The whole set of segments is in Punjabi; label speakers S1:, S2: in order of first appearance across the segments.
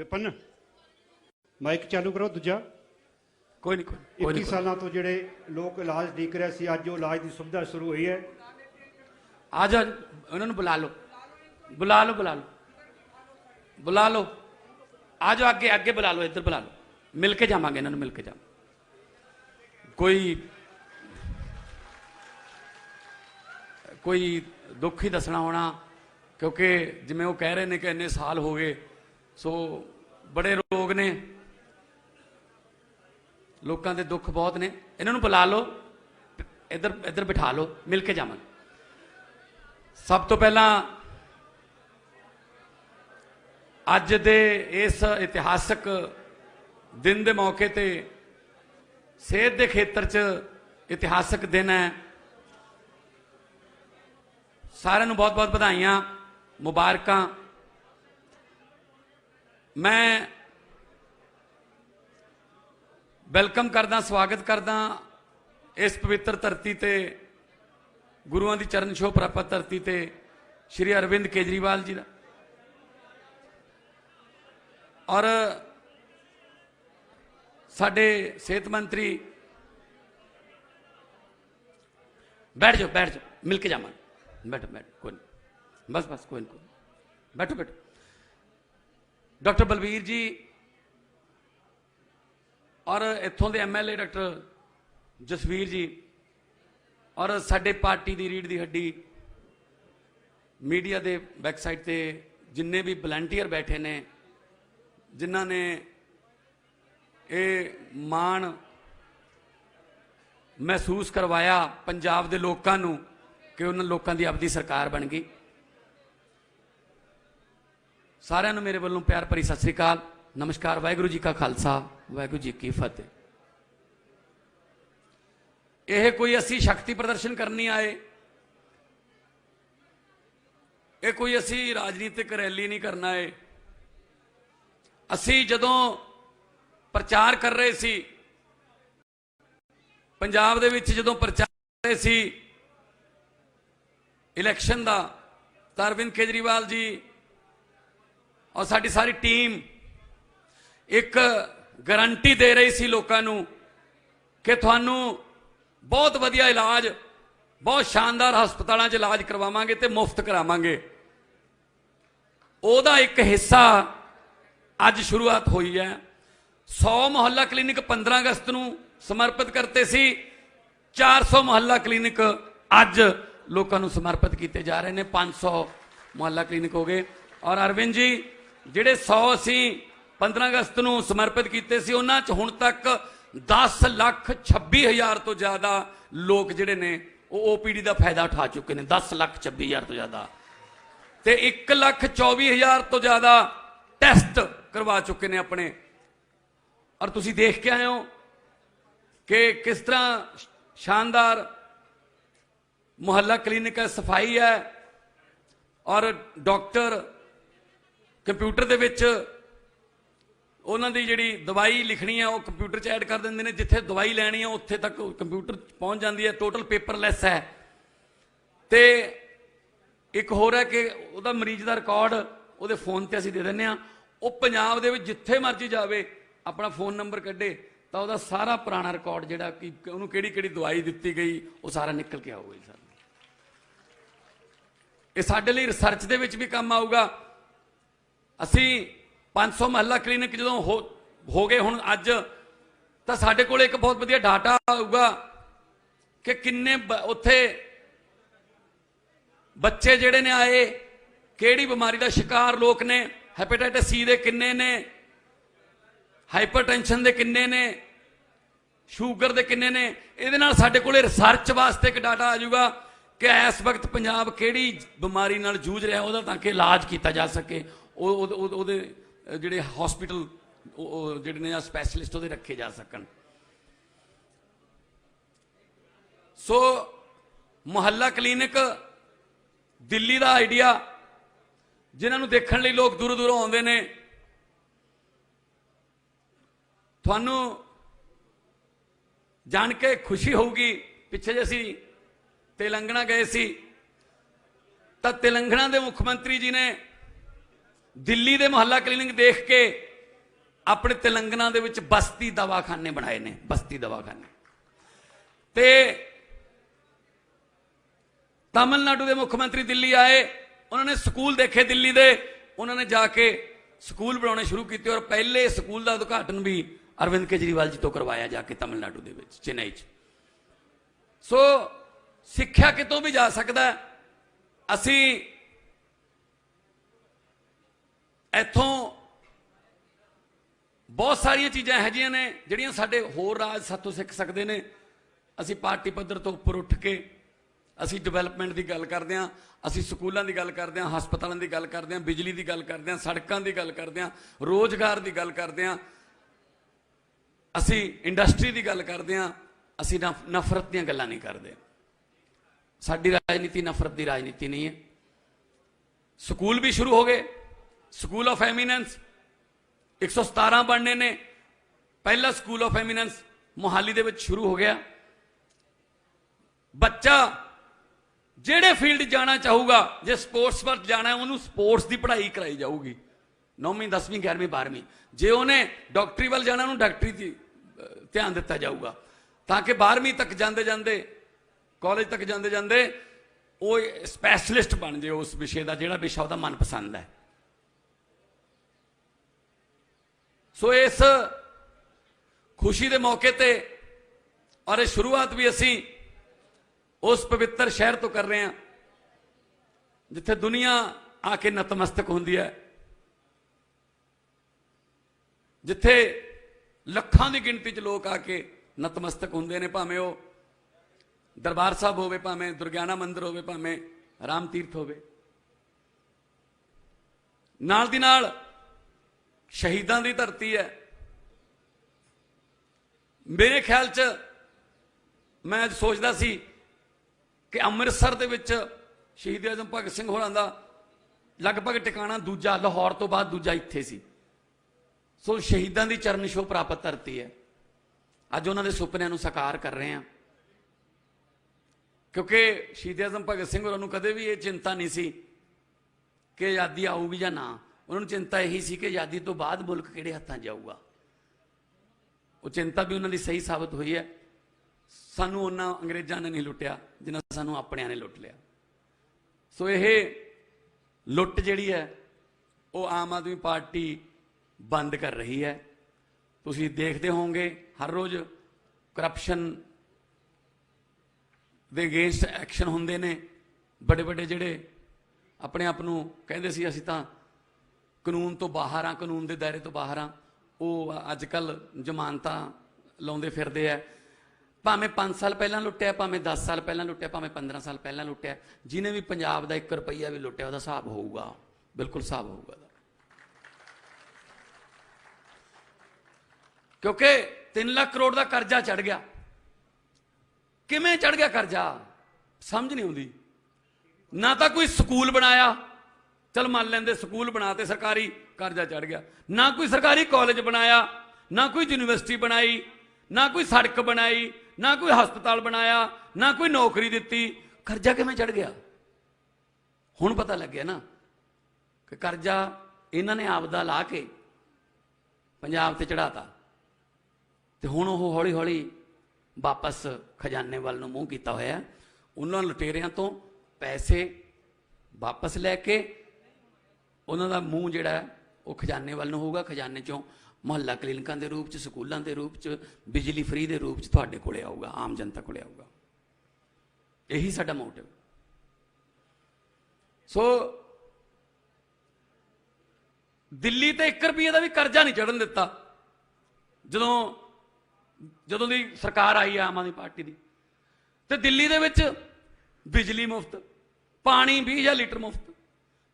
S1: ਵਿਪਨ। ਮਾਈਕ ਚਾਲੂ ਕਰੋ ਦੂਜਾ।
S2: ਕੋਈ ਨਹੀਂ ਕੋਈ
S1: 21
S2: ਨਹੀਂ
S1: ਸਾਲਾਂ ਤੋਂ ਜਿਹੜੇ ਲੋਕ ਇਲਾਜ ਦੇਖ ਰਹੇ ਸੀ ਅੱਜ ਉਹ ਇਲਾਜ ਦੀ ਸੁਵਿਧਾ ਸ਼ੁਰੂ ਹੋਈ ਹੈ।
S2: ਆ ਜਾ ਉਹਨਾਂ ਨੂੰ ਬੁਲਾ ਲਓ। ਬੁਲਾ ਲਓ ਬੁਲਾ ਲਓ। ਬੁਲਾ ਲਓ। ਆ ਜਾਓ ਅੱਗੇ ਅੱਗੇ ਬੁਲਾ ਲਓ ਇੱਧਰ ਬੁਲਾ ਲਓ। ਮਿਲ ਕੇ ਜਾਵਾਂਗੇ ਇਹਨਾਂ ਨੂੰ ਮਿਲ ਕੇ ਜਾਵਾਂ ਕੋਈ ਕੋਈ ਦੁੱਖ ਹੀ ਦੱਸਣਾ ਹੋਣਾ ਕਿਉਂਕਿ ਜਿਵੇਂ ਉਹ ਕਹਿ ਰਹੇ ਨੇ ਕਿ ਇੰਨੇ ਸਾਲ ਹੋ ਗਏ ਸੋ ਬੜੇ ਰੋਗ ਨੇ। ਲੋਕਾਂ ਦੇ ਦੁੱਖ ਬਹੁਤ ਨੇ। ਇਹਨਾਂ ਨੂੰ ਬੁਲਾ ਲਓ। ਇੱਧਰ ਇੱਧਰ ਬਿਠਾ ਲਓ। ਮਿਲ ਕੇ ਜਾਵਾਂਗੇ। ਸਭ ਤੋਂ ਪਹਿਲਾਂ ਅੱਜ ਦੇ ਇਸ ਇਤਿਹਾਸਕ ਦਿਨ ਦੇ ਮੌਕੇ ਤੇ ਸਿਹਤ ਦੇ ਖੇਤਰ 'ਚ ਇਤਿਹਾਸਕ ਦਿਨ ਹੈ। ਸਾਰਿਆਂ ਨੂੰ ਬਹੁਤ-ਬਹੁਤ ਵਧਾਈਆਂ, ਮੁਬਾਰਕਾਂ। ਮੈਂ ਵੈਲਕਮ ਕਰਦਾ, ਸਵਾਗਤ ਕਰਦਾ ਇਸ ਪਵਿੱਤਰ ਧਰਤੀ ਤੇ, ਗੁਰੂਆਂ ਦੀ ਚਰਨ ਛੋਹ ਪ੍ਰਾਪਤ ਧਰਤੀ ਤੇ, ਸ਼੍ਰੀ ਅਰਵਿੰਦ ਕੇਜਰੀਵਾਲ ਜੀ ਦਾ। ਔਰ ਸਾਡੇ ਸਿਹਤ ਮੰਤਰੀ, ਬੈਠ ਜਾਓ ਬੈਠ ਜਾਓ, ਮਿਲ ਕੇ ਜਾਵਾਂਗੇ। ਬੈਠੋ ਬੈਠੋ, ਕੋਈ ਨਹੀਂ ਬਸ ਬਸ, ਕੋਈ ਨਹੀਂ ਕੋਈ ਨਹੀਂ। ਬੈਠੋ ਬੈਠੋ। ਡਾਕਟਰ ਬਲਬੀਰ ਜੀ ਔਰ ਇੱਥੋਂ ਦੇ ਐਮਐਲਏ ਡਾਕਟਰ ਜਸਵੀਰ ਜੀ ਔਰ ਸਾਡੇ ਪਾਰਟੀ ਦੀ ਰੀੜ ਦੀ ਹੱਡੀ ਮੀਡੀਆ ਦੇ ਵੈਬਸਾਈਟ ਤੇ ਜਿੰਨੇ ਵੀ ਵਲੰਟੀਅਰ ਬੈਠੇ ਨੇ, ਜਿਨ੍ਹਾਂ ਨੇ ਇਹ ਮਾਣ ਮਹਿਸੂਸ ਕਰਵਾਇਆ ਪੰਜਾਬ ਦੇ ਲੋਕਾਂ ਨੂੰ ਕਿ ਉਹਨਾਂ ਲੋਕਾਂ ਦੀ ਆਪਦੀ ਸਰਕਾਰ ਬਣ ਗਈ। ਸਾਰਿਆਂ ਨੂੰ ਮੇਰੇ ਵੱਲੋਂ ਪਿਆਰ ਭਰੀ ਸਤਿ ਸ੍ਰੀ ਅਕਾਲ। ਨਮਸਕਾਰ, ਵਾਹਿਗੁਰੂ ਜੀ ਕਾ ਖਾਲਸਾ, ਵਾਹਿਗੁਰੂ ਜੀ ਕੀ ਫਤਿਹ। ਇਹ ਕੋਈ ਅਸੀਂ ਸ਼ਕਤੀ ਪ੍ਰਦਰਸ਼ਨ ਕਰਨੀ ਆਏ? ਇਹ ਕੋਈ ਅਸੀਂ ਰਾਜਨੀਤਿਕ ਰੈਲੀ ਨਹੀਂ ਕਰਨਾ ਏ ਅਸੀਂ ਜਦੋਂ ਪ੍ਰਚਾਰ ਕਰ ਰਹੇ ਸੀ, ਪੰਜਾਬ ਦੇ ਵਿੱਚ ਜਦੋਂ ਪ੍ਰਚਾਰ ਕਰ ਰਹੇ ਸੀ, ਇਲੈਕਸ਼ਨ ਦਾ, ਤਾਂ ਅਰਵਿੰਦ ਕੇਜਰੀਵਾਲ ਜੀ ਔਰ ਸਾਡੀ ਸਾਰੀ ਟੀਮ ਇੱਕ ਗਾਰੰਟੀ ਦੇ ਰਹੀ ਸੀ ਲੋਕਾਂ ਨੂੰ ਕਿ ਤੁਹਾਨੂੰ ਬਹੁਤ ਵਧੀਆ ਇਲਾਜ, ਬਹੁਤ ਸ਼ਾਨਦਾਰ ਹਸਪਤਾਲਾਂ 'ਚ ਇਲਾਜ ਕਰਵਾਵਾਂਗੇ ਤੇ ਮੁਫਤ ਕਰਾਵਾਂਗੇ। ਉਹਦਾ ਇੱਕ ਹਿੱਸਾ ਅੱਜ ਸ਼ੁਰੂਆਤ ਹੋਈ ਹੈ। 100 ਮੁਹੱਲਾ ਕਲੀਨਿਕ 15 ਅਗਸਤ ਨੂੰ ਸਮਰਪਿਤ ਕਰਤੇ ਸੀ। 400 ਮੁਹੱਲਾ ਕਲੀਨਿਕ ਅੱਜ ਲੋਕਾਂ ਨੂੰ ਸਮਰਪਿਤ ਕੀਤੇ ਜਾ ਰਹੇ ਨੇ। 500 ਮੁਹੱਲਾ ਕਲੀਨਿਕ ਹੋ ਗਏ। ਔਰ ਅਰਵਿੰਦ ਜੀ ਜਿਹੜੇ 100 ਅਸੀਂ 15 ਅਗਸਤ ਨੂੰ ਸਮਰਪਿਤ ਕੀਤੇ ਸੀ, ਉਹਨਾਂ 'ਚ ਹੁਣ ਤੱਕ 10 ਲੱਖ 26 ਹਜ਼ਾਰ ਤੋਂ ਜ਼ਿਆਦਾ ਲੋਕ ਜਿਹੜੇ ਨੇ, ਉਹ ਓਪੀਡੀ ਦਾ ਫਾਇਦਾ ਉਠਾ ਚੁੱਕੇ ਨੇ 10 ਲੱਖ 26 ਹਜ਼ਾਰ ਤੋਂ ਜ਼ਿਆਦਾ। ਤੇ 1 ਲੱਖ 24 ਹਜ਼ਾਰ ਤੋਂ ਜ਼ਿਆਦਾ ਟੈਸਟ ਕਰਵਾ ਚੁੱਕੇ ਨੇ ਆਪਣੇ। ਔਰ ਤੁਸੀਂ ਦੇਖ ਕੇ ਆਏ ਹੋ ਕਿ ਕਿਸ ਤਰ੍ਹਾਂ ਸ਼ਾਨਦਾਰ ਮੁਹੱਲਾ ਕਲੀਨਿਕ ਹੈ, ਸਫ਼ਾਈ ਹੈ। ਔਰ ਡਾਕਟਰ ਕੰਪਿਊਟਰ ਦੇ ਵਿੱਚ ਉਹਨਾਂ ਦੀ ਜਿਹੜੀ ਦਵਾਈ ਲਿਖਣੀ ਹੈ ਉਹ ਕੰਪਿਊਟਰ 'ਚ ਐਡ ਕਰ ਦਿੰਦੇ ਨੇ। ਜਿੱਥੇ ਦਵਾਈ ਲੈਣੀ ਹੈ ਉੱਥੇ ਤੱਕ ਕੰਪਿਊਟਰ ਪਹੁੰਚ ਜਾਂਦੀ ਹੈ ਟੋਟਲ ਪੇਪਰਲੈਸ ਹੈ। ਤੇ ਇੱਕ ਹੋਰ ਹੈ ਕਿ ਉਹਦਾ ਮਰੀਜ਼ ਦਾ ਰਿਕਾਰਡ ਉਹਦੇ ਫੋਨ ਤੇ ਅਸੀਂ ਦੇ ਦਿੰਨੇ ਆ। ਉਹ ਪੰਜਾਬ ਦੇ ਵਿੱਚ ਜਿੱਥੇ ਮਰਜ਼ੀ ਜਾਵੇ, ਆਪਣਾ ਫੋਨ ਨੰਬਰ ਕੱਢੇ, ਤਾਂ ਉਹਦਾ ਸਾਰਾ ਪੁਰਾਣਾ ਰਿਕਾਰਡ ਜਿਹੜਾ ਕਿ ਉਹਨੂੰ ਕਿਹੜੀ ਕਿਹੜੀ ਦਵਾਈ ਦਿੱਤੀ ਗਈ, ਉਹ ਸਾਰਾ ਨਿਕਲ ਕੇ ਆਊਗਾ ਜੀ, ਸਰ। ਇਹ ਸਾਡੇ ਲਈ ਰਿਸਰਚ ਦੇ ਵਿੱਚ ਵੀ ਕੰਮ ਆਊਗਾ। ਅਸੀਂ 500 ਮਹੱਲਾ ਕਲੀਨਿਕ ਜਦੋਂ ਹੋ ਹੋ ਗਏ ਹੁਣ ਅੱਜ, ਤਾਂ ਸਾਡੇ ਕੋਲ ਇੱਕ ਬਹੁਤ ਵਧੀਆ ਡਾਟਾ ਆਊਗਾ ਕਿ ਕਿੰਨੇ ਬ- ਉੱਥੇ ਬੱਚੇ ਜਿਹੜੇ ਨੇ ਆਏ, ਕਿਹੜੀ ਬਿਮਾਰੀ ਦਾ ਸ਼ਿਕਾਰ ਲੋਕ ਨੇ ਹੈਪੇਟਾਈਟਸ ਸੀ ਦੇ ਕਿੰਨੇ ਨੇ ਹਾਈਪਰਟੈਂਸ਼ਨ ਦੇ ਕਿੰਨੇ ਨੇ ਸ਼ੂਗਰ ਦੇ ਕਿੰਨੇ ਨੇ, ਇਹਦੇ ਨਾਲ ਸਾਡੇ ਕੋਲੇ ਰਿਸਰਚ ਵਾਸਤੇ ਇੱਕ ਡਾਟਾ ਆ ਜਾਊਗਾ ਕਿ ਇਸ ਵਕਤ ਪੰਜਾਬ ਕਿਹੜੀ ਬਿਮਾਰੀ ਨਾਲ ਜੂਝ ਰਿਹਾ, ਉਹਦਾ ਤਾਂ ਕਿ ਇਲਾਜ ਕੀਤਾ ਜਾ ਸਕੇ ਉਹ ਉਹਦੇ ਅਹ, ਜਿਹੜੇ ਹਸਪੀਟਲ ਜਿਹੜੇ ਨੇ ਆ ਸਪੈਸ਼ਲਿਸਟ ਉਹਦੇ ਰੱਖੇ ਜਾ ਸਕਣ। ਸੋ ਮੁਹੱਲਾ ਕਲੀਨਿਕ ਦਿੱਲੀ ਦਾ ਆਈਡੀਆ ਜਿਨ੍ਹਾਂ ਨੂੰ ਦੇਖਣ ਲਈ ਲੋਕ ਦੂਰੋਂ ਦੂਰੋਂ ਆਉਂਦੇ ਨੇ। ਤੁਹਾਨੂੰ ਜਾਣ ਕੇ ਖੁਸ਼ੀ ਹੋਊਗੀ ਪਿੱਛੇ ਜੇ ਅਸੀਂ ਤੇਲੰਗਣਾ ਗਏ ਸੀ ਤਾਂ ਤੇਲੰਗਣਾ ਦੇ ਮੁੱਖ ਮੰਤਰੀ ਜੀ ਨੇ ਦਿੱਲੀ ਦੇ ਮੁਹੱਲਾ ਕਲੀਨਿਕ ਦੇਖ ਕੇ ਆਪਣੇ ਤੇਲੰਗਨਾ ਦੇ ਵਿੱਚ ਬਸਤੀ ਦਵਾਖਾਨੇ ਬਣਾਏ ਨੇ, ਬਸਤੀ ਦਵਾਖਾਨੇ। ਤੇ ਤਾਮਿਲਨਾਡੂ ਦੇ ਮੁੱਖ ਮੰਤਰੀ ਦਿੱਲੀ ਆਏ, ਉਹਨਾਂ ਨੇ ਸਕੂਲ ਦੇਖੇ ਦਿੱਲੀ ਦੇ, ਉਹਨਾਂ ਨੇ ਜਾ ਕੇ ਸਕੂਲ ਬਣਾਉਣੇ ਸ਼ੁਰੂ ਕੀਤੇ ਔਰ ਪਹਿਲੇ ਸਕੂਲ ਦਾ ਉਦਘਾਟਨ ਵੀ ਅਰਵਿੰਦ ਕੇਜਰੀਵਾਲ ਜੀ ਤੋਂ ਕਰਵਾਇਆ ਜਾ ਕੇ ਤਾਮਿਲਨਾਡੂ ਦੇ ਵਿੱਚ, ਚੇਨਈ 'ਚ। ਸੋ ਸਿੱਖਿਆ ਕਿਤੋਂ ਵੀ ਜਾ ਸਕਦਾ ਅਸੀਂ ਇੱਥੋਂ ਬਹੁਤ ਸਾਰੀਆਂ ਚੀਜ਼ਾਂ ਇਹੋ ਜਿਹੀਆਂ ਨੇ, ਜਿਹੜੀਆਂ ਸਾਡੇ ਹੋਰ ਰਾਜ ਸਾਥੋਂ ਸਿੱਖ ਸਕਦੇ ਨੇ। ਅਸੀਂ ਪਾਰਟੀ ਪੱਧਰ ਤੋਂ ਉੱਪਰ ਉੱਠ ਕੇ ਅਸੀਂ ਡਿਵੈਲਪਮੈਂਟ ਦੀ ਗੱਲ ਕਰਦੇ ਹਾਂ, ਅਸੀਂ ਸਕੂਲਾਂ ਦੀ ਗੱਲ ਕਰਦੇ ਹਾਂ, ਹਸਪਤਾਲਾਂ ਦੀ ਗੱਲ ਕਰਦੇ ਹਾਂ, ਬਿਜਲੀ ਦੀ ਗੱਲ ਕਰਦੇ ਹਾਂ, ਸੜਕਾਂ ਦੀ ਗੱਲ ਕਰਦੇ ਹਾਂ, ਰੋਜ਼ਗਾਰ ਦੀ ਗੱਲ ਕਰਦੇ ਹਾਂ। ਅਸੀਂ ਇੰਡਸਟਰੀ ਦੀ ਗੱਲ ਕਰਦੇ ਹਾਂ, ਅਸੀਂ ਨਫ਼- ਨਫ਼ਰਤ ਦੀਆਂ ਗੱਲਾਂ ਨਹੀਂ ਕਰਦੇ। ਸਾਡੀ ਰਾਜਨੀਤੀ ਨਫ਼ਰਤ ਦੀ ਰਾਜਨੀਤੀ ਨਹੀਂ ਹੈ। ਸਕੂਲ ਵੀ ਸ਼ੁਰੂ ਹੋ ਗਏ ਸਕੂਲ ਆਫ ਐਮੀਨੈਂਸ 117 ਬਣਨੇ ਨੇ ਪਹਿਲਾ ਸਕੂਲ ਆਫ ਐਮੀਨੈਂਸ ਮੋਹਾਲੀ ਦੇ ਵਿੱਚ ਸ਼ੁਰੂ ਹੋ ਗਿਆ ਬੱਚਾ ਜਿਹੜੇ ਫੀਲਡ ਜਾਣਾ ਚਾਹੂਗਾ ਜੇ ਸਪੋਰਟਸ ਵੱਲ ਜਾਣਾ ਉਹਨੂੰ ਸਪੋਰਟਸ ਦੀ ਪੜ੍ਹਾਈ ਕਰਾਈ ਜਾਊਗੀ 9ਵੀਂ 10ਵੀਂ 11ਵੀਂ 12ਵੀਂ ਜੇ ਉਹਨੇ ਡਾਕਟਰੀ ਵੱਲ ਜਾਣਾ ਉਹਨੂੰ ਡਾਕਟਰੀ ਦੀ ਧਿਆਨ ਦਿੱਤਾ ਜਾਊਗਾ ਤਾਂ ਕਿ 12ਵੀਂ ਤੱਕ ਜਾਂਦੇ ਜਾਂਦੇ ਕਾਲਜ ਤੱਕ ਜਾਂਦੇ ਜਾਂਦੇ ਉਹ ਸਪੈਸ਼ਲਿਸਟ ਬਣ ਜਾਏ ਉਸ ਵਿਸ਼ੇ ਦਾ ਜਿਹੜਾ ਵਿਸ਼ਾ ਉਹਦਾ ਮਨਪਸੰਦ ਹੈ ਸੋ ਇਸ ਖੁਸ਼ੀ ਦੇ ਮੌਕੇ ਤੇ ਔਰ ਇਹ ਸ਼ੁਰੂਆਤ ਵੀ ਅਸੀਂ ਉਸ ਪਵਿੱਤਰ ਸ਼ਹਿਰ ਤੋਂ ਕਰ ਰਹੇ ਹਾਂ, ਜਿੱਥੇ ਦੁਨੀਆ ਆ ਕੇ ਨਤਮਸਤਕ ਹੁੰਦੀ ਹੈ। ਜਿੱਥੇ ਲੱਖਾਂ ਦੀ ਗਿਣਤੀ 'ਚ ਲੋਕ ਆ ਕੇ ਨਤਮਸਤਕ ਹੁੰਦੇ ਨੇ, ਭਾਵੇਂ ਉਹ ਦਰਬਾਰ ਸਾਹਿਬ ਹੋਵੇ, ਭਾਵੇਂ ਦੁਰਗਿਆਨਾ ਮੰਦਿਰ ਹੋਵੇ, ਭਾਵੇਂ ਰਾਮ ਤੀਰਥ ਹੋਵੇ। ਨਾਲ ਦੀ ਨਾਲ ਸ਼ਹੀਦਾਂ ਦੀ ਧਰਤੀ ਹੈ। ਮੇਰੇ ਖਿਆਲ 'ਚ ਮੈਂ ਅੱਜ ਸੋਚਦਾ ਸੀ ਕਿ ਅੰਮ੍ਰਿਤਸਰ ਦੇ ਵਿੱਚ ਸ਼ਹੀਦ ਆਜ਼ਮ ਭਗਤ ਸਿੰਘ ਹੋਰਾਂ ਦਾ ਲਗਭਗ ਟਿਕਾਣਾ ਦੂਜਾ ਲਾਹੌਰ ਤੋਂ ਬਾਅਦ ਦੂਜਾ ਇੱਥੇ ਸੀ। ਸੋ ਸ਼ਹੀਦਾਂ ਦੀ ਚਰਨ ਛੋਹ ਪ੍ਰਾਪਤ ਧਰਤੀ ਹੈ। ਅੱਜ ਉਹਨਾਂ ਦੇ ਸੁਪਨਿਆਂ ਨੂੰ ਸਾਕਾਰ ਕਰ ਰਹੇ ਹਾਂ। ਕਿਉਂਕਿ ਸ਼ਹੀਦ ਆਜ਼ਮ ਭਗਤ ਸਿੰਘ ਹੋਰਾਂ ਨੂੰ ਕਦੇ ਵੀ ਇਹ ਚਿੰਤਾ ਨਹੀਂ ਸੀ ਕਿ ਆਜ਼ਾਦੀ ਆਊਗੀ ਜਾਂ ਨਾ। ਉਹਨਾਂ ਨੂੰ ਚਿੰਤਾ ਇਹੀ ਸੀ ਕਿ ਆਜ਼ਾਦੀ ਤੋਂ ਬਾਅਦ ਮੁਲਕ ਕਿਹੜੇ ਹੱਥਾਂ 'ਚ ਜਾਊਗਾ। ਉਹ ਚਿੰਤਾ ਵੀ ਉਹਨਾਂ ਦੀ ਸਹੀ ਸਾਬਤ ਹੋਈ ਹੈ। ਸਾਨੂੰ ਉਹਨਾਂ ਅੰਗਰੇਜ਼ਾਂ ਨੇ ਨਹੀਂ ਲੁੱਟਿਆ, ਜਿਨ੍ਹਾਂ ਸਾਨੂੰ ਆਪਣਿਆਂ ਨੇ ਲੁੱਟ ਲਿਆ। ਸੋ ਇਹ ਲੁੱਟ ਜਿਹੜੀ ਹੈ, ਉਹ ਆਮ ਆਦਮੀ ਪਾਰਟੀ ਬੰਦ ਕਰ ਰਹੀ ਹੈ। ਤੁਸੀਂ ਦੇਖਦੇ ਹੋਵੋਗੇ, ਹਰ ਰੋਜ਼ ਕਰਪਸ਼ਨ ਦੇ ਅਗੇਂਸਟ ਐਕਸ਼ਨ ਹੁੰਦੇ ਨੇ। ਵੱਡੇ ਵੱਡੇ ਜਿਹੜੇ ਆਪਣੇ ਆਪ ਨੂੰ ਕਹਿੰਦੇ ਸੀ, ਅਸੀਂ ਤਾਂ ਕਾਨੂੰਨ ਤੋਂ ਬਾਹਰ ਆ, ਕਾਨੂੰਨ ਦੇ ਦਾਇਰੇ ਤੋਂ ਬਾਹਰ ਆ। ਉਹ ਅੱਜ ਕੱਲ ਜ਼ਮਾਨਤਾਂ ਲਾਉਂਦੇ ਫਿਰਦੇ ਆ। ਭਾਵੇਂ 5 ਸਾਲ ਪਹਿਲਾਂ ਲੁੱਟਿਆ, ਭਾਵੇਂ 10 ਸਾਲ ਪਹਿਲਾਂ ਲੁੱਟਿਆ, ਭਾਵੇਂ 15 ਸਾਲ ਪਹਿਲਾਂ ਲੁੱਟਿਆ ਜਿਹਨੇ ਵੀ ਪੰਜਾਬ ਦਾ 1 ਰੁਪਈਆ ਵੀ ਲੁੱਟਿਆ, ਉਹਦਾ ਹਿਸਾਬ ਹੋਊਗਾ। ਬਿਲਕੁਲ ਹਿਸਾਬ ਹੋਊਗਾ ਉਹਦਾ। ਕਿਉਂਕਿ 3 ਲੱਖ ਕਰੋੜ ਦਾ ਕਰਜ਼ਾ ਚੜ ਗਿਆ। ਕਿਵੇਂ ਚੜ ਗਿਆ ਕਰਜ਼ਾ? ਸਮਝ ਨਹੀਂ ਆਉਂਦੀ। ਨਾ ਤਾਂ ਕੋਈ ਸਕੂਲ ਬਣਾਇਆ ਚਲ ਮੰਨ ਲੈਂਦੇ ਸਕੂਲ ਬਣਾਤੇ ਸਰਕਾਰੀ ਕਰਜ਼ਾ ਚੜ ਗਿਆ। ਨਾ ਕੋਈ ਸਰਕਾਰੀ ਕਾਲਜ ਬਣਾਇਆ, ਨਾ ਕੋਈ ਯੂਨੀਵਰਸਿਟੀ ਬਣਾਈ, ਨਾ ਕੋਈ ਸੜਕ ਬਣਾਈ, ਨਾ ਕੋਈ ਹਸਪਤਾਲ ਬਣਾਇਆ, ਨਾ ਕੋਈ ਨੌਕਰੀ ਦਿੱਤੀ। ਕਰਜ਼ਾ ਕਿਵੇਂ ਚੜ ਗਿਆ? ਹੁਣ ਪਤਾ ਲੱਗਿਆ ਨਾ ਕਿ ਕਰਜ਼ਾ ਇਹਨਾਂ ਨੇ ਆਪਦਾ ਲਾ ਕੇ ਪੰਜਾਬ ਤੇ ਚੜਾਤਾ ਤੇ ਹੁਣ ਉਹ ਹੌਲੀ ਹੌਲੀ ਵਾਪਸ ਖਜ਼ਾਨੇ ਵੱਲ ਨੂੰ ਮੂੰਹ ਕੀਤਾ ਹੋਇਆ। ਉਹਨਾਂ ਲੁਟੇਰਿਆਂ ਤੋਂ ਪੈਸੇ ਵਾਪਸ ਲੈ ਕੇ ਉਹਨਾਂ ਦਾ ਮੂੰਹ ਜਿਹੜਾ ਹੈ, ਉਹ ਖਜ਼ਾਨੇ ਵੱਲ ਨੂੰ ਹੋਊਗਾ ਖਜ਼ਾਨੇ ਚੋਂ ਮੁਹੱਲਾ ਕਲੀਨਿਕਾਂ ਦੇ ਰੂਪ ਚ ਸਕੂਲਾਂ ਦੇ ਰੂਪ ਚ ਬਿਜਲੀ ਫ੍ਰੀ ਦੇ ਰੂਪ ਚ ਤੁਹਾਡੇ ਕੋਲੇ ਆਊਗਾ ਆਮ ਜਨਤਾ ਕੋਲੇ ਆਊਗਾ। ਇਹੀ ਸਾਡਾ ਮੋਟਿਵ। ਸੋ ਦਿੱਲੀ ਤੇ 1 ਰੁਪਏ ਦਾ ਵੀ ਕਰਜ਼ਾ ਨਹੀਂ ਚੜਨ ਦਿੱਤਾ। ਜਦੋਂ ਜਦੋਂ ਦੀ ਸਰਕਾਰ ਆਈ ਹੈ ਆਮ ਆਦਮੀ ਪਾਰਟੀ ਦੀ। ਤੇ ਦਿੱਲੀ ਦੇ ਵਿੱਚ ਬਿਜਲੀ ਮੁਫਤ ਪਾਣੀ 20000 ਲੀਟਰ ਮੁਫਤ।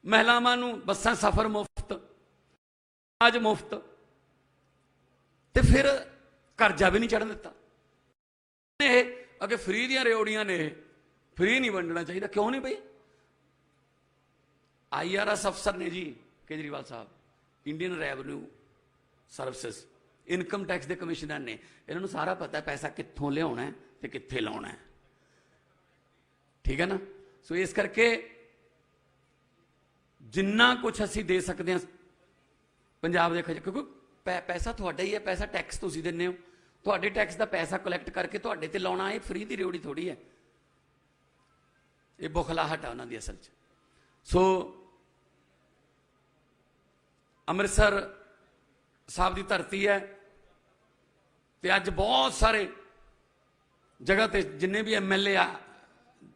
S2: ਮਹਿਲਾਵਾਂ ਨੂੰ ਬੱਸਾਂ ਸਫ਼ਰ ਮੁਫਤ ਅੱਜ ਮੁਫਤ, ਤੇ ਫਿਰ ਕਰਜ਼ਾ ਵੀ ਨਹੀਂ ਚੜਨ ਦਿੱਤਾ। ਇਹ ਅਗੇ ਫ੍ਰੀ ਦੀਆਂ ਰਿਓੜੀਆਂ ਨੇ ਇਹ ਫ੍ਰੀ ਨਹੀਂ ਵੰਡਣਾ ਚਾਹੀਦਾ। ਕਿਉਂ ਨਹੀਂ ਬਈ? ਆਈਆਰਐਸ ਅਫਸਰ ਨੇ ਜੀ, ਕੇਜਰੀਵਾਲ ਸਾਹਿਬ Indian revenue services income tax ਦੇ ਕਮਿਸ਼ਨਰ ਨੇ। ਇਹਨਾਂ ਨੂੰ ਸਾਰਾ ਪਤਾ ਪੈਸਾ ਕਿੱਥੋਂ ਲਿਆਉਣਾ ਹੈ ਤੇ ਕਿੱਥੇ ਲਾਉਣਾ ਠੀਕ ਹੈ ਨਾ? ਸੋ ਇਸ ਕਰਕੇ ਜਿੰਨਾ ਕੁਝ ਅਸੀਂ ਦੇ ਸਕਦੇ ਹਾਂ, ਪੰਜਾਬ ਦੇ ਖਜ਼ਾਨੇ, ਕਿਉਂਕਿ ਪੈ- ਪੈਸਾ ਤੁਹਾਡਾ ਹੀ ਹੈ, ਪੈਸਾ ਟੈਕਸ ਤੁਸੀਂ ਦਿੰਦੇ ਹੋ। ਤੁਹਾਡੇ ਟੈਕਸ ਦਾ ਪੈਸਾ ਕਲੈਕਟ ਕਰਕੇ ਤੁਹਾਡੇ ਤੇ ਲਾਉਣਾ, ਇਹ ਫ੍ਰੀ ਦੀ ਰਿਓੜੀ ਥੋੜੀ ਹੈ। ਇਹ ਬੁਖਲਾਹਟ ਆ ਉਹਨਾਂ ਦੀ ਅਸਲ 'ਚ। ਸੋ, ਅੰਮ੍ਰਿਤਸਰ ਸਾਹਿਬ ਦੀ ਧਰਤੀ ਹੈ ਤੇ ਅੱਜ ਬਹੁਤ ਸਾਰੇ ਜਗ੍ਹਾ ਤੇ ਜਿੰਨੇ ਵੀ ਐਮਐਲਏ ਆ,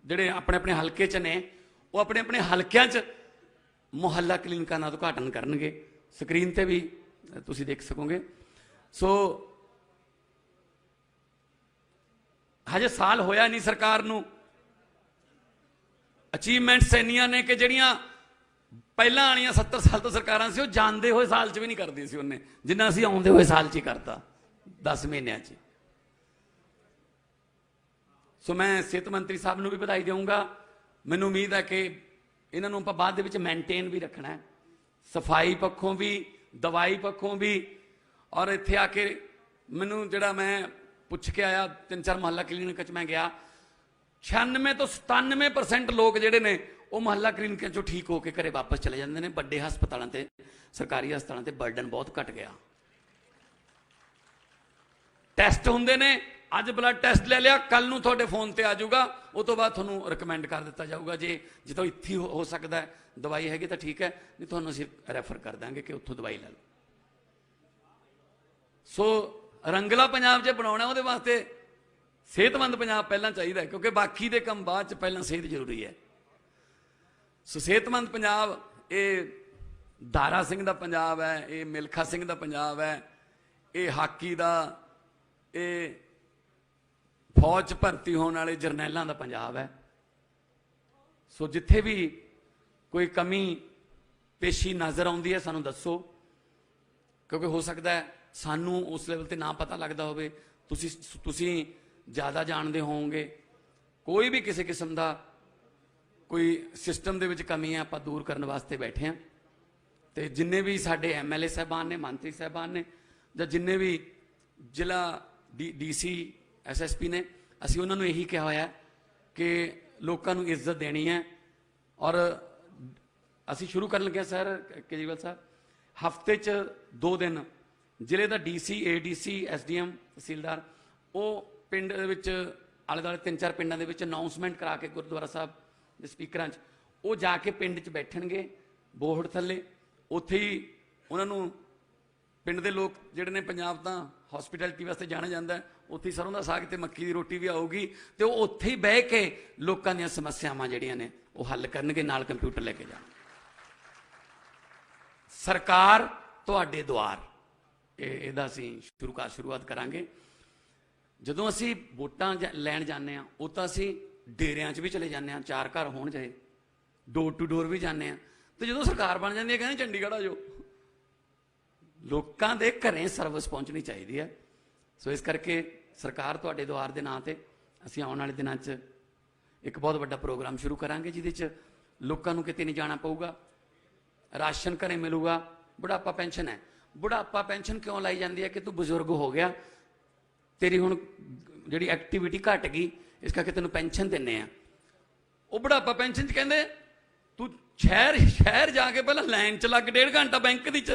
S2: ਜਿਹੜੇ ਆਪਣੇ ਆਪਣੇ ਹਲਕੇ 'ਚ ਨੇ, ਉਹ ਆਪਣੇ ਆਪਣੇ ਹਲਕਿਆਂ 'ਚ ਮੁਹੱਲਾ ਕਲੀਨਿਕਾਂ ਦਾ ਉਦਘਾਟਨ ਕਰਨਗੇ। ਸਕਰੀਨ ਤੇ ਵੀ ਤੁਸੀਂ ਦੇਖ ਸਕੋਗੇ। ਸੋ, ਹਜੇ ਸਾਲ ਹੋਇਆ ਨਹੀਂ ਸਰਕਾਰ ਨੂੰ। ਅਚੀਵਮੈਂਟਸ ਇੰਨੀਆਂ ਨੇ ਕਿ ਜਿਹੜੀਆਂ ਪਹਿਲਾਂ ਵਾਲੀਆਂ 70 ਸਾਲ ਤੋਂ ਸਰਕਾਰਾਂ ਸੀ, ਉਹ ਜਾਣਦੇ ਹੋਏ ਸਾਲ 'ਚ ਵੀ ਨਹੀਂ ਕਰਦੀ ਸੀ ਉਹਨੇ। ਜਿੰਨਾ ਅਸੀਂ ਆਉਂਦੇ ਹੋਏ ਸਾਲ 'ਚ ਹੀ ਕਰਤਾ 10 ਮਹੀਨਿਆਂ 'ਚ ਸੋ ਮੈਂ ਸਿਹਤ ਮੰਤਰੀ ਸਾਹਿਬ ਨੂੰ ਵੀ ਵਧਾਈ ਦੇਵਾਂਗਾ ਮੈਨੂੰ ਉਮੀਦ ਹੈ ਕਿ ਇਹਨਾਂ ਨੂੰ ਆਪਾਂ ਬਾਅਦ ਦੇ ਵਿੱਚ ਮੇਨਟੇਨ ਵੀ ਰੱਖਣਾ ਹੈ। ਸਫ਼ਾਈ ਪੱਖੋਂ ਵੀ, ਦਵਾਈ ਪੱਖੋਂ ਵੀ। ਔਰ ਇੱਥੇ ਆ ਕੇ ਮੈਨੂੰ ਜਿਹੜਾ ਮੈਂ ਪੁੱਛ ਕੇ ਆਇਆ, ਤਿੰਨ ਚਾਰ ਮਹੱਲਾ ਕਲੀਨਿਕ 'ਚ ਮੈਂ ਗਿਆ 96 ਤੋਂ 97% ਲੋਕ ਜਿਹੜੇ ਨੇ, ਉਹ ਮਹੱਲਾ ਕਲੀਨਿਕਾਂ ਚੋਂ ਠੀਕ ਹੋ ਕੇ ਘਰੇ ਵਾਪਸ ਚਲੇ ਜਾਂਦੇ ਨੇ। ਵੱਡੇ ਹਸਪਤਾਲਾਂ ਤੇ, ਸਰਕਾਰੀ ਹਸਪਤਾਲਾਂ ਤੇ ਬਰਡਨ ਬਹੁਤ ਘਟ ਗਿਆ। ਟੈਸਟ ਹੁੰਦੇ ਨੇ ਅੱਜ ਬਲੱਡ ਟੈਸਟ ਲੈ ਲਿਆ ਕੱਲ ਨੂੰ ਤੁਹਾਡੇ ਫੋਨ ਤੇ ਆ ਜਾਊਗਾ। ਉਹ ਤੋਂ ਬਾਅਦ ਤੁਹਾਨੂੰ ਰეკਮੈਂਡ ਕਰ ਦਿੱਤਾ ਜਾਊਗਾ ਜੇ ਜਿੱਥੋਂ ਇੱਥੇ ਹੋ ਹੋ ਸਕਦਾ ਦਵਾਈ ਹੈਗੀ ਤਾਂ ਠੀਕ ਹੈ, ਨਹੀਂ ਤੁਹਾਨੂੰ ਅਸੀਂ ਰੈਫਰ ਕਰ ਦਾਂਗੇ ਕਿ ਉੱਥੋਂ ਦਵਾਈ ਲੈ ਲਓ। ਸੋ ਰੰਗਲਾ ਪੰਜਾਬ ਜੇ ਬਣਾਉਣਾ ਉਹਦੇ ਵਾਸਤੇ ਸਿਹਤਮੰਦ ਪੰਜਾਬ ਪਹਿਲਾਂ ਚਾਹੀਦਾ ਕਿਉਂਕਿ ਬਾਕੀ ਦੇ ਕੰਮ ਬਾਅਦ ਚ ਪਹਿਲਾਂ ਸਿਹਤ ਜ਼ਰੂਰੀ ਹੈ। ਸੋ ਸਿਹਤਮੰਦ ਪੰਜਾਬ, ਇਹ ਦਾਰਾ ਸਿੰਘ ਦਾ ਪੰਜਾਬ ਹੈ, ਇਹ ਮਿਲਖਾ ਸਿੰਘ ਦਾ ਪੰਜਾਬ ਹੈ, ਇਹ ਹਾਕੀ ਦਾ, ਇਹ ਫੌਜ 'ਚ ਭਰਤੀ ਹੋਣ ਵਾਲੇ ਜਰਨੈਲਾਂ ਦਾ ਪੰਜਾਬ ਹੈ। ਸੋ ਜਿੱਥੇ ਵੀ ਕੋਈ ਕਮੀ, ਪੇਸ਼ੀ ਨਜ਼ਰ ਆਉਂਦੀ ਹੈ, ਸਾਨੂੰ ਦੱਸੋ। ਕਿਉਂਕਿ ਹੋ ਸਕਦਾ ਹੈ ਸਾਨੂੰ ਉਸ ਲੈਵਲ ਤੇ ਨਾ ਪਤਾ ਲੱਗਦਾ ਹੋਵੇ। ਤੁਸੀਂ ਤੁਸੀਂ ਜ਼ਿਆਦਾ ਜਾਣਦੇ ਹੋਵੋਗੇ। ਕੋਈ ਵੀ ਕਿਸੇ ਕਿਸਮ ਦਾ ਕੋਈ ਸਿਸਟਮ ਦੇ ਵਿੱਚ ਕਮੀ ਹੈ, ਆਪਾਂ ਦੂਰ ਕਰਨ ਵਾਸਤੇ ਬੈਠੇ ਹਾਂ। ਤੇ ਜਿੰਨੇ ਵੀ ਸਾਡੇ ਐਮਐਲਏ ਸਾਹਿਬਾਨ ਨੇ, ਮੰਤਰੀ ਸਾਹਿਬਾਨ ਨੇ, ਜਾਂ ਜਿੰਨੇ ਵੀ ਜ਼ਿਲ੍ਹਾ ਡੀਸੀ ਐਸਐਸਪੀ ਨੇ ਅਸੀਂ ਉਹਨਾਂ ਨੂੰ ਇਹੀ ਕਿਹਾ ਹੋਇਆ ਕਿ ਲੋਕਾਂ ਨੂੰ ਇੱਜ਼ਤ ਦੇਣੀ ਹੈ ਔਰ ਅਸੀਂ ਸ਼ੁਰੂ ਕਰਨ ਲੱਗੇ ਹਾਂ, ਸਰ ਕੇਜਰੀਵਾਲ ਸਾਹਿਬ, ਹਫ਼ਤੇ 'ਚ ਦੋ ਦਿਨ ਜ਼ਿਲ੍ਹੇ ਦਾ ਡੀਸੀ ਏਡੀਸੀ ਐਸਡੀਐਮ ਤਹਿਸੀਲਦਾਰ, ਉਹ ਪਿੰਡ ਦੇ ਵਿੱਚ ਆਲੇ ਦੁਆਲੇ ਤਿੰਨ ਚਾਰ ਪਿੰਡਾਂ ਦੇ ਵਿੱਚ ਅਨਾਉਂਸਮੈਂਟ ਕਰਾ ਕੇ ਗੁਰਦੁਆਰਾ ਸਾਹਿਬ ਦੇ ਸਪੀਕਰਾਂ 'ਚ, ਉਹ ਜਾ ਕੇ ਪਿੰਡ 'ਚ ਬੈਠਣਗੇ ਬੋਹੜ ਥੱਲੇ। ਉੱਥੇ ਹੀ ਉਹਨਾਂ ਨੂੰ ਪਿੰਡ ਦੇ ਲੋਕ ਜਿਹੜੇ ਨੇ ਪੰਜਾਬ ਤਾਂ ਹਸਪਿਟੈਲਿਟੀ ਵਾਸਤੇ ਜਾਣਿਆ ਜਾਂਦਾ ਉੱਥੇ ਹੀ ਸਰੋਂ ਦਾ ਸਾਗ ਤੇ ਮੱਕੀ ਦੀ ਰੋਟੀ ਵੀ ਆਊਗੀ ਤੇ ਉਹ ਉੱਥੇ ਹੀ ਬਹਿ ਕੇ ਲੋਕਾਂ ਦੀਆਂ ਸਮੱਸਿਆਵਾਂ ਜਿਹੜੀਆਂ ਨੇ ਉਹ ਹੱਲ ਕਰਨਗੇ, ਨਾਲ ਕੰਪਿਊਟਰ ਲੈ ਕੇ ਜਾਣ ਸਰਕਾਰ ਤੁਹਾਡੇ ਦੁਆਰ। ਇਹ, ਇਹਦਾ ਅਸੀਂ ਸ਼ੁਰੂਆਤ ਸ਼ੁਰੂਆਤ ਕਰਾਂਗੇ। ਜਦੋਂ ਅਸੀਂ ਵੋਟਾਂ ਜਾ- ਲੈਣ ਜਾਂਦੇ ਆ ਉਹ ਤਾਂ ਅਸੀਂ ਡੇਰਿਆਂ 'ਚ ਵੀ ਚਲੇ ਜਾਂਦੇ ਆ ਚਾਰ ਘਰ ਹੋਣ ਚਾਹੇ ਡੋਰ ਟੂ ਡੋਰ ਵੀ ਜਾਂਦੇ ਆ ਤੇ ਜਦੋਂ ਸਰਕਾਰ ਬਣ ਜਾਂਦੀ ਹੈ, ਕਹਿੰਦੇ ਚੰਡੀਗੜ੍ਹ ਆ ਜਾਓ। ਲੋਕਾਂ ਦੇ ਘਰੇ ਸਰਵਿਸ ਪਹੁੰਚਣੀ ਚਾਹੀਦੀ ਹੈ। ਸੋ ਇਸ ਕਰਕੇ ਸਰਕਾਰ ਤੁਹਾਡੇ ਦੁਆਰ ਦੇ ਨਾਂ ਤੇ ਅਸੀਂ ਆਉਣ ਵਾਲੇ ਦਿਨਾਂ 'ਚ ਇੱਕ ਬਹੁਤ ਵੱਡਾ ਪ੍ਰੋਗਰਾਮ ਸ਼ੁਰੂ ਕਰਾਂਗੇ, ਜਿਹਦੇ 'ਚ ਲੋਕਾਂ ਨੂੰ ਕਿਤੇ ਨਹੀਂ ਜਾਣਾ ਪਊਗਾ। ਰਾਸ਼ਨ ਘਰੇ ਮਿਲੂਗਾ। ਬੁਢਾਪਾ ਪੈਨਸ਼ਨ ਹੈ। ਬੁਢਾਪਾ ਪੈਨਸ਼ਨ ਕਿਉਂ ਲਾਈ ਜਾਂਦੀ ਹੈ ਕਿ ਤੂੰ ਬਜ਼ੁਰਗ ਹੋ ਗਿਆ? ਤੇਰੀ ਹੁਣ ਜਿਹੜੀ ਐਕਟੀਵਿਟੀ ਘਟ ਗਈ, ਇਸ ਕਰਕੇ ਤੈਨੂੰ ਪੈਨਸ਼ਨ ਦਿੰਨੇ ਆ। ਉਹ ਬੁਢਾਪਾ ਪੈਨਸ਼ਨ ਚ ਕਹਿੰਦੇ, ਤੂੰ ਸ਼ਹਿਰ ਸ਼ਹਿਰ ਜਾ ਕੇ ਪਹਿਲਾਂ ਲਾਈਨ ਚ ਲੱਗ, ਡੇਢ ਘੰਟਾ ਬੈਂਕ ਦੀ ਚ,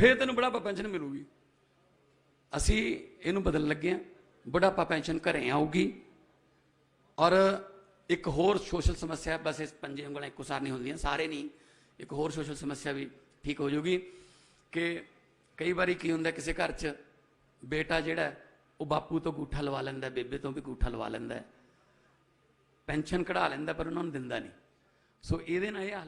S2: ਫੇਰ ਤੈਨੂੰ ਬੁਢਾਪਾ ਪੈਨਸ਼ਨ ਮਿਲੂਗੀ। ਅਸੀਂ ਇਹਨੂੰ ਬਦਲਣ ਲੱਗੇ ਆ ਬੁਢਾਪਾ ਪੈਨਸ਼ਨ ਘਰੇ ਆਊਗੀ। ਔਰ ਇੱਕ ਹੋਰ ਸੋਸ਼ਲ ਸਮੱਸਿਆ, ਬਸ ਇਸ ਪੰਜੇ ਉਂਗਲਾਂ ਇੱਕੋ ਸਾਰ ਨਹੀਂ ਹੁੰਦੀਆਂ, ਸਾਰੇ ਨਹੀਂ। ਇੱਕ ਹੋਰ ਸੋਸ਼ਲ ਸਮੱਸਿਆ ਵੀ ਠੀਕ ਹੋ ਜਾਊਗੀ ਕਿ ਕਈ ਵਾਰੀ ਕੀ ਹੁੰਦਾ, ਕਿਸੇ ਘਰ 'ਚ ਬੇਟਾ ਜਿਹੜਾ ਉਹ ਬਾਪੂ ਤੋਂ ਗੂਠਾ ਲਵਾ ਲੈਂਦਾ, ਬੇਬੇ ਤੋਂ ਵੀ ਗੂਠਾ ਲਵਾ ਲੈਂਦਾ ਪੈਨਸ਼ਨ ਕਢਾ ਲੈਂਦਾ, ਪਰ ਉਹਨਾਂ ਨੂੰ ਦਿੰਦਾ ਨਹੀਂ। ਸੋ ਇਹਦੇ ਨਾਲ ਇਹ ਹੱਲ